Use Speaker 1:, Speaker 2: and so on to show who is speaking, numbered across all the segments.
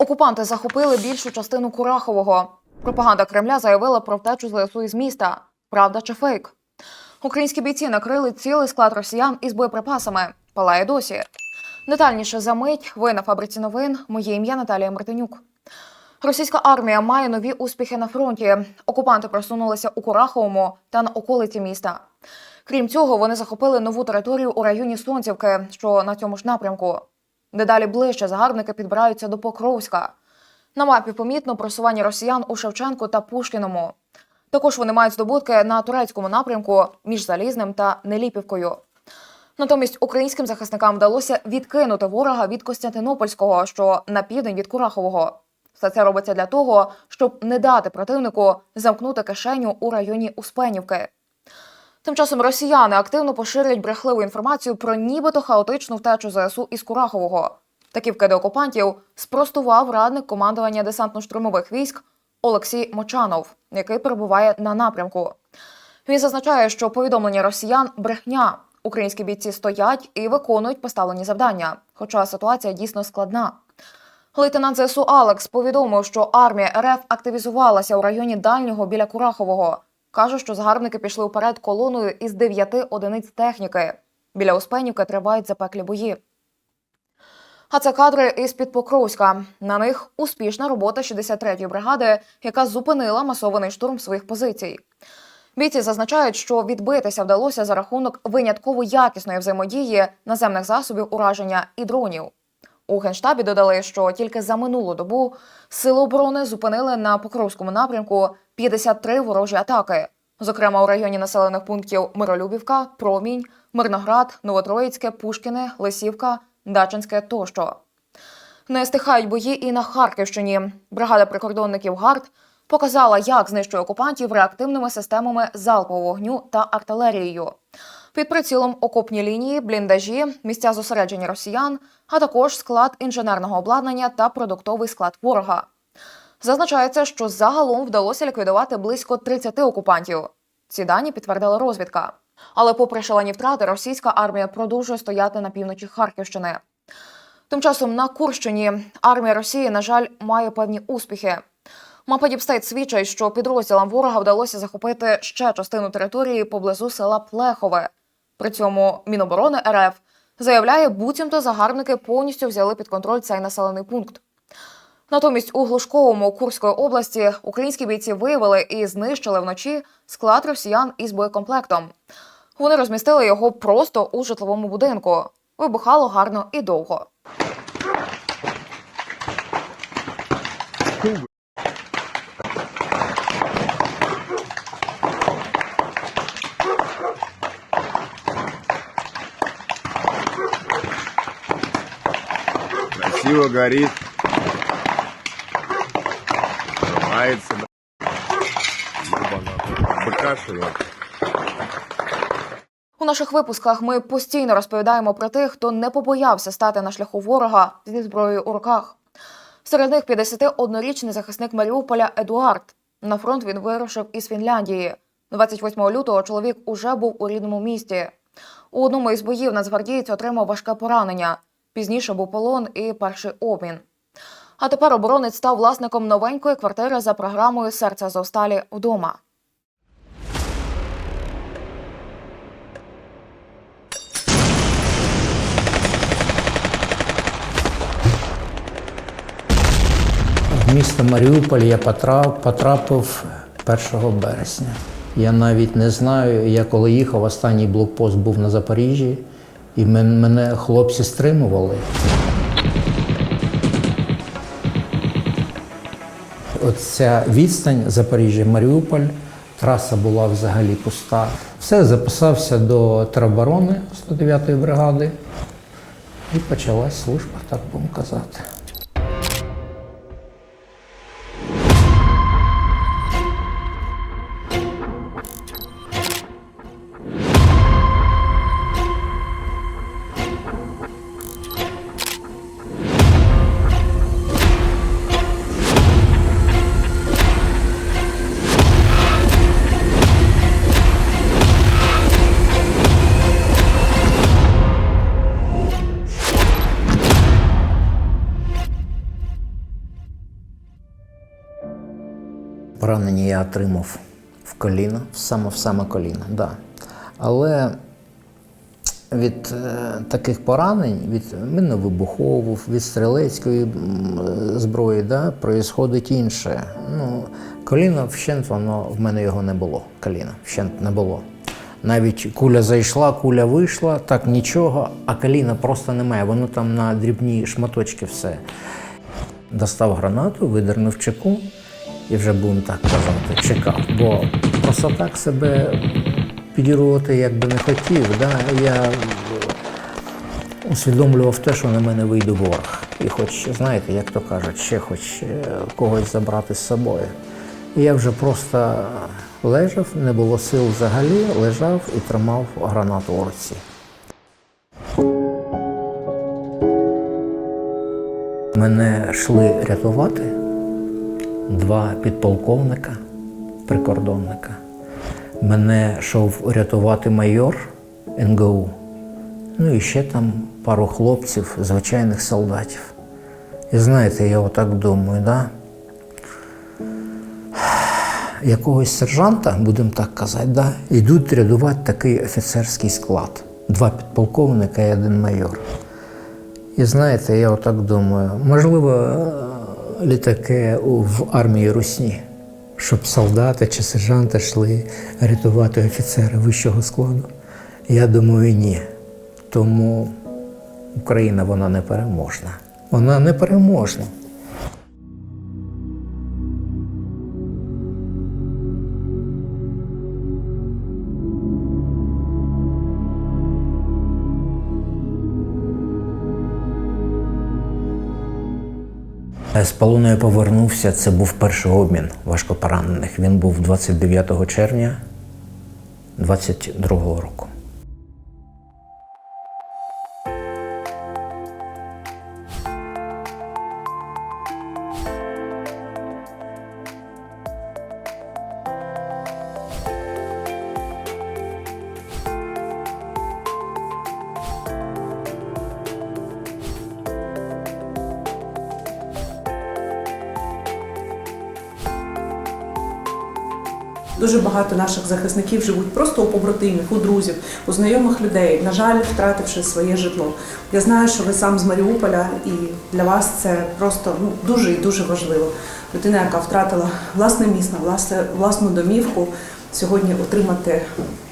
Speaker 1: Окупанти захопили більшу частину Курахового. Пропаганда Кремля заявила про втечу ЗСУ із міста. Правда чи фейк? Українські бійці накрили цілий склад росіян із боєприпасами. Палає досі. Детальніше за мить. Ви на фабриці новин. Моє ім'я Наталія Мартинюк. Російська армія має нові успіхи на фронті. Окупанти просунулися у Кураховому та на околиці міста. Крім цього, вони захопили нову територію у районі Сонцівки, що на цьому ж напрямку. Дедалі ближче загарбники підбираються до Покровська. На мапі помітно просування росіян у Шевченку та Пушкіному. Також вони мають здобутки на турецькому напрямку між Залізним та Неліпівкою. Натомість українським захисникам вдалося відкинути ворога від Костянтинопольського, що на південь від Курахового. Все це робиться для того, щоб не дати противнику замкнути кишеню у районі Успенівки. Тим часом росіяни активно поширюють брехливу інформацію про нібито хаотичну втечу ЗСУ із Курахового. Такі вкиди окупантів спростував радник командування десантно-штурмових військ Олексій Мочанов, який перебуває на напрямку. Він зазначає, що повідомлення росіян брехня. Українські бійці стоять і виконують поставлені завдання, хоча ситуація дійсно складна. Лейтенант ЗСУ Алекс повідомив, що армія РФ активізувалася у районі дальнього біля Курахового. Каже, що загарбники пішли вперед колоною із дев'яти одиниць техніки. Біля Успенівки тривають запеклі бої. А це кадри із під Покровська. На них успішна робота 63-ї бригади, яка зупинила масований штурм своїх позицій. Бійці зазначають, що відбитися вдалося за рахунок винятково якісної взаємодії наземних засобів ураження і дронів. У генштабі додали, що тільки за минулу добу сили оборони зупинили на Покровському напрямку 53 ворожі атаки, зокрема у районі населених пунктів Миролюбівка, Промінь, Мирноград, Новотроїцьке, Пушкіне, Лисівка, Дачинське тощо. Не стихають бої і на Харківщині. Бригада прикордонників ГАРД показала, як знищує окупантів реактивними системами залпового вогню та артилерією. Під прицілом окопні лінії, бліндажі, місця зосередження росіян, а також склад інженерного обладнання та продуктовий склад ворога. Зазначається, що загалом вдалося ліквідувати близько 30 окупантів. Ці дані підтвердила розвідка. Але, попри шалені втрати, російська армія продовжує стояти на півночі Харківщини. Тим часом на Курщині армія Росії, на жаль, має певні успіхи. Мапа Діпстейт свідчить, що підрозділам ворога вдалося захопити ще частину території поблизу села Плехове. При цьому Міноборони РФ заявляє, буцімто загарбники повністю взяли під контроль цей населений пункт. Натомість у Глушковому Курської області українські бійці виявили і знищили вночі склад росіян із боєкомплектом. Вони розмістили його просто у житловому будинку. Вибухало гарно і довго.
Speaker 2: Красиво горит. Взрывается. Выкашивает.
Speaker 1: У наших випусках ми постійно розповідаємо про тих, хто не побоявся стати на шляху ворога зі зброєю у руках. Серед них 51-річний захисник Маріуполя Едуард. На фронт він вирушив із Фінляндії. 28 лютого чоловік уже був у рідному місті. У одному із боїв нацгвардієць отримав важке поранення. Пізніше був полон і перший обмін. А тепер оборонець став власником новенької квартири за програмою Серце Азовсталі вдома.
Speaker 3: В місто Маріуполь я потрап- потрапив 1 березня. Я навіть не знаю, я коли їхав, останній блокпост був на Запоріжжі, і мене хлопці стримували. Оця відстань Запоріжжя-Маріуполь, траса була взагалі пуста. Все, записався до тероборони 109-ї бригади, і почалась служба, так будемо казати. Поранення я отримав в коліно, саме в саме коліно, да. Але від е, таких поранень, від мінно-вибухових, від стрілецької зброї, да, проїсходить інше. Ну, коліно вщент, воно в мене його не було. Коліна вщент не було. Навіть куля зайшла, куля вийшла, так нічого, а коліна просто немає. Воно там на дрібні шматочки все. Достав гранату, видернув чеку і вже будемо так казати, чекав. Бо просто так себе підірвати як би не хотів. Да? Я усвідомлював те, що на мене вийде ворог. І хоч, знаєте, як то кажуть, ще хоч е, когось забрати з собою. І я вже просто лежав, не було сил взагалі, лежав і тримав гранату у руці. Мене йшли рятувати два підполковника, прикордонника. Мене йшов рятувати майор НГУ. Ну і ще там пару хлопців, звичайних солдатів. І знаєте, я отак думаю, да? якогось сержанта, будемо так казати, да? йдуть рятувати такий офіцерський склад. Два підполковника і один майор. І знаєте, я отак думаю, можливо, е, літаки в армії Русні, щоб солдати чи сержанти йшли рятувати офіцери вищого складу. Я думаю, ні. Тому Україна вона не переможна. Вона не переможна. З полону я повернувся. Це був перший обмін важкопоранених. Він був 29 червня 22 року.
Speaker 4: Дуже багато наших захисників живуть просто у побратимів, у друзів, у знайомих людей, на жаль, втративши своє житло. Я знаю, що ви сам з Маріуполя, і для вас це просто ну, дуже і дуже важливо. Людина, яка втратила власне місто, власне, власну домівку, сьогодні отримати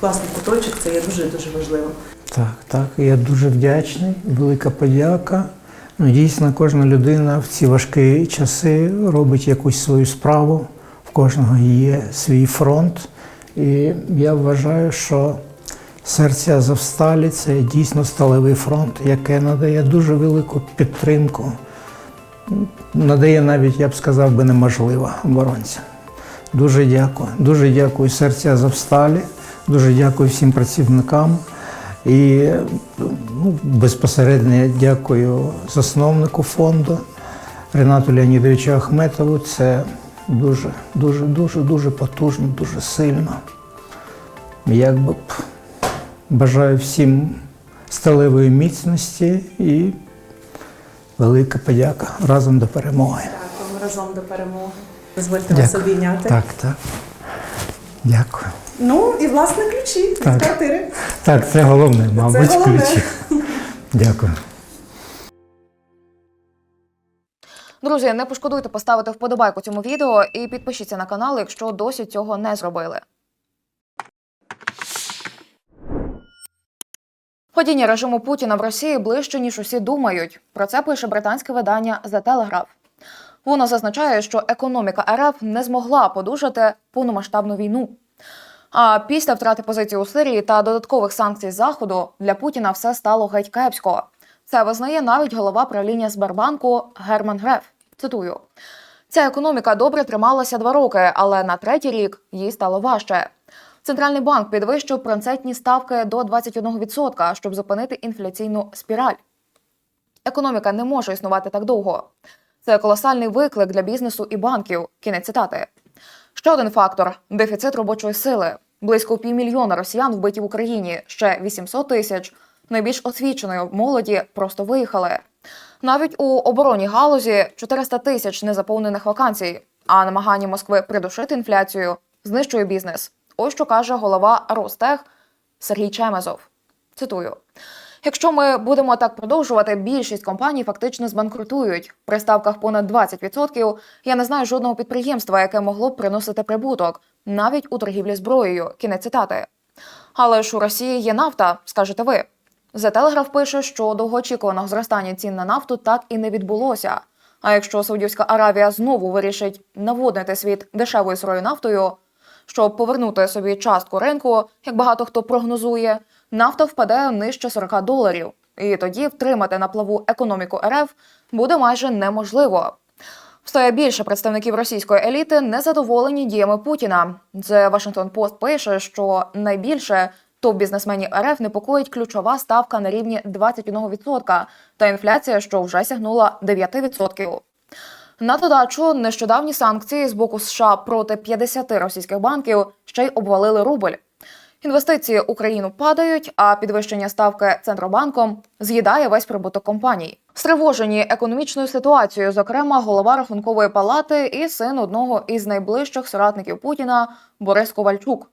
Speaker 4: власний куточок, це є дуже дуже важливо.
Speaker 3: Так, так. Я дуже вдячний. Велика подяка. Ну, дійсно, кожна людина в ці важкі часи робить якусь свою справу. Кожного є свій фронт. І я вважаю, що серця Азовсталі це дійсно сталевий фронт, яке надає дуже велику підтримку. Надає навіть, я б сказав би, неможливо оборонцям. Дуже дякую. Дуже дякую серця Азовсталі, дуже дякую всім працівникам. І ну, безпосередньо дякую засновнику фонду Ренату Леонідовичу Ахметову. Це дуже, дуже, дуже, дуже потужно, дуже сильно. Якби б бажаю всім сталевої міцності і велика подяка разом до перемоги.
Speaker 4: Дякуємо разом до перемоги. Дозвольте вас обійняти.
Speaker 3: Так, так. Дякую.
Speaker 4: Ну і власне ключі від квартири.
Speaker 3: Так, це головне, мабуть,
Speaker 4: головне.
Speaker 3: ключі. Дякую.
Speaker 1: Друзі, не пошкодуйте поставити вподобайку цьому відео і підпишіться на канал, якщо досі цього не зробили. Падіння режиму Путіна в Росії ближче, ніж усі думають. Про це пише британське видання The Telegraph. Воно зазначає, що економіка РФ не змогла подужати повномасштабну війну. А після втрати позиції у Сирії та додаткових санкцій Заходу для Путіна все стало геть кепсько. Це визнає навіть голова правління Сбербанку Герман Греф. Цитую: ця економіка добре трималася два роки, але на третій рік їй стало важче. Центральний банк підвищив процентні ставки до 21%, щоб зупинити інфляційну спіраль. Економіка не може існувати так довго. Це колосальний виклик для бізнесу і банків. Кінець цитати. Ще один фактор дефіцит робочої сили. Близько півмільйона росіян вбиті в Україні. Ще 800 тисяч найбільш освіченої молоді просто виїхали. Навіть у оборонній галузі 400 тисяч незаповнених вакансій. а намагання Москви придушити інфляцію знищує бізнес. Ось що каже голова Ростех Сергій Чемезов. Цитую. Якщо ми будемо так продовжувати, більшість компаній фактично збанкрутують. При ставках понад 20% я не знаю жодного підприємства, яке могло б приносити прибуток, навіть у торгівлі зброєю. Кінець цитати. Але ж у Росії є нафта, скажете ви. The Telegraph пише, що довгоочікуваного зростання цін на нафту так і не відбулося. А якщо Саудівська Аравія знову вирішить наводнити світ дешевою сирою нафтою, щоб повернути собі частку ринку, як багато хто прогнозує, нафта впаде нижче 40 доларів. І тоді втримати на плаву економіку РФ буде майже неможливо. Все більше представників російської еліти незадоволені діями Путіна. The Washington Post пише, що найбільше топ-бізнесменів РФ непокоїть ключова ставка на рівні 21% та інфляція, що вже сягнула 9%. На додачу, нещодавні санкції з боку США проти 50 російських банків ще й обвалили рубль. Інвестиції Україну падають, а підвищення ставки центробанком з'їдає весь прибуток компаній. Стривожені економічною ситуацією, зокрема, голова рахункової палати і син одного із найближчих соратників Путіна Борис Ковальчук.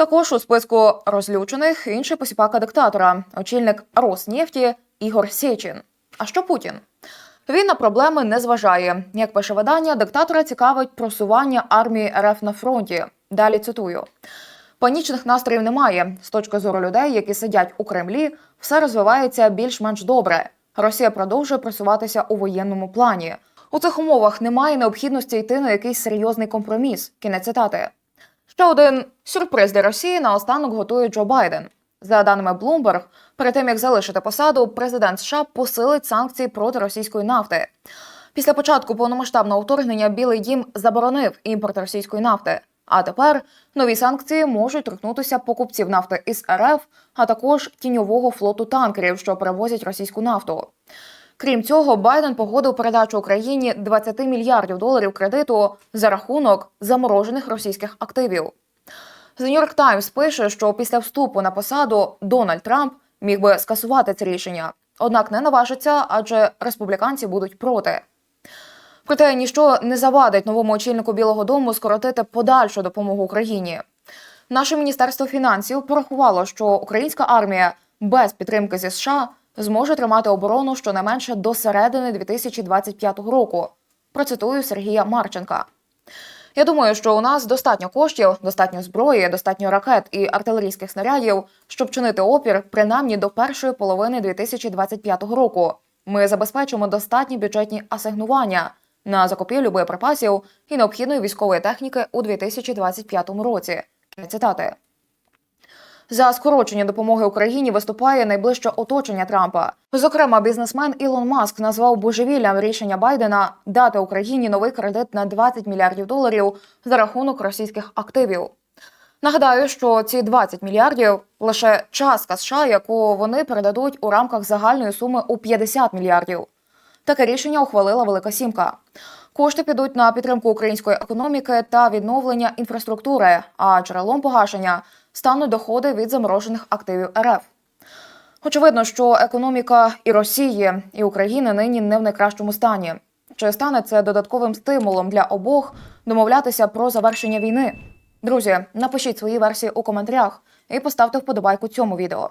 Speaker 1: Також у списку розлючених інший посіпака диктатора, очільник Роснефті Ігор Сєчин. А що Путін? Він на проблеми не зважає. Як пише видання, диктатора цікавить просування армії РФ на фронті. Далі цитую. Панічних настроїв немає. З точки зору людей, які сидять у Кремлі, все розвивається більш-менш добре. Росія продовжує просуватися у воєнному плані. У цих умовах немає необхідності йти на якийсь серйозний компроміс. Кінець цитати. Ще один сюрприз для Росії наостанок готує Джо Байден. За даними Bloomberg, перед тим як залишити посаду, президент США посилить санкції проти російської нафти. Після початку повномасштабного вторгнення Білий Дім заборонив імпорт російської нафти. А тепер нові санкції можуть торкнутися покупців нафти із РФ, а також тіньового флоту танкерів, що перевозять російську нафту. Крім цього, Байден погодив передачу Україні 20 мільярдів доларів кредиту за рахунок заморожених російських активів. The New York Times пише, що після вступу на посаду Дональд Трамп міг би скасувати це рішення, однак не наважиться, адже республіканці будуть проти. Проте ніщо не завадить новому очільнику Білого Дому скоротити подальшу допомогу Україні. Наше міністерство фінансів порахувало, що українська армія без підтримки зі США зможе тримати оборону щонайменше до середини 2025 року. Процитую Сергія Марченка. Я думаю, що у нас достатньо коштів, достатньо зброї, достатньо ракет і артилерійських снарядів, щоб чинити опір принаймні до першої половини 2025 року. Ми забезпечимо достатні бюджетні асигнування на закупівлю боєприпасів і необхідної військової техніки у 2025 році. Цитати. За скорочення допомоги Україні виступає найближче оточення Трампа. Зокрема, бізнесмен Ілон Маск назвав божевіллям рішення Байдена дати Україні новий кредит на 20 мільярдів доларів за рахунок російських активів. Нагадаю, що ці 20 мільярдів лише частка США, яку вони передадуть у рамках загальної суми у 50 мільярдів. Таке рішення ухвалила Велика Сімка. Кошти підуть на підтримку української економіки та відновлення інфраструктури, а джерелом погашення стануть доходи від заморожених активів РФ. Очевидно, що економіка і Росії, і України нині не в найкращому стані. Чи стане це додатковим стимулом для обох домовлятися про завершення війни? Друзі, напишіть свої версії у коментарях і поставте вподобайку цьому відео.